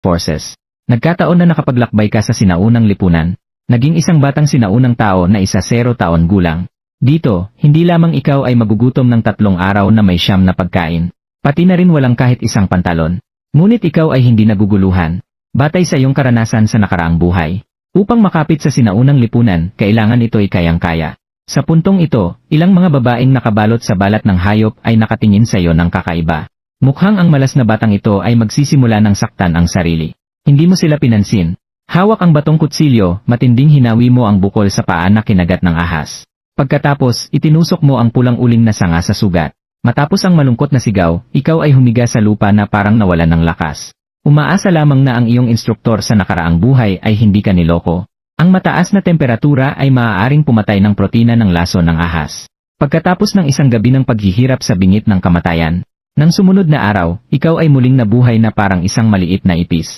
forces. Nagkataon na nakapaglakbay ka sa sinaunang lipunan. Naging isang batang sinaunang tao na isa zero taon gulang. Dito, hindi lamang ikaw ay magugutom ng tatlong araw na may siyam na pagkain. Pati na rin walang kahit isang pantalon. Ngunit ikaw ay hindi naguguluhan. Batay sa iyong karanasan sa nakaraang buhay. Upang makapit sa sinaunang lipunan, kailangan ito ay kayang-kaya. Sa puntong ito, ilang mga babaeng nakabalot sa balat ng hayop ay nakatingin sa iyo ng kakaiba. Mukhang ang malas na batang ito ay magsisimula ng saktan ang sarili. Hindi mo sila pinansin. Hawak ang batong kutsilyo, matinding hinawi mo ang bukol sa paa na kinagat ng ahas. Pagkatapos, itinusok mo ang pulang uling na sanga sa sugat. Matapos ang malungkot na sigaw, ikaw ay humiga sa lupa na parang nawalan ng lakas. Umaasa lamang na ang iyong instruktor sa nakaraang buhay ay hindi ka niloko. Ang mataas na temperatura ay maaaring pumatay ng protina ng laso ng ahas. Pagkatapos ng isang gabi ng paghihirap sa bingit ng kamatayan, nang sumunod na araw, ikaw ay muling nabuhay na parang isang maliit na ipis.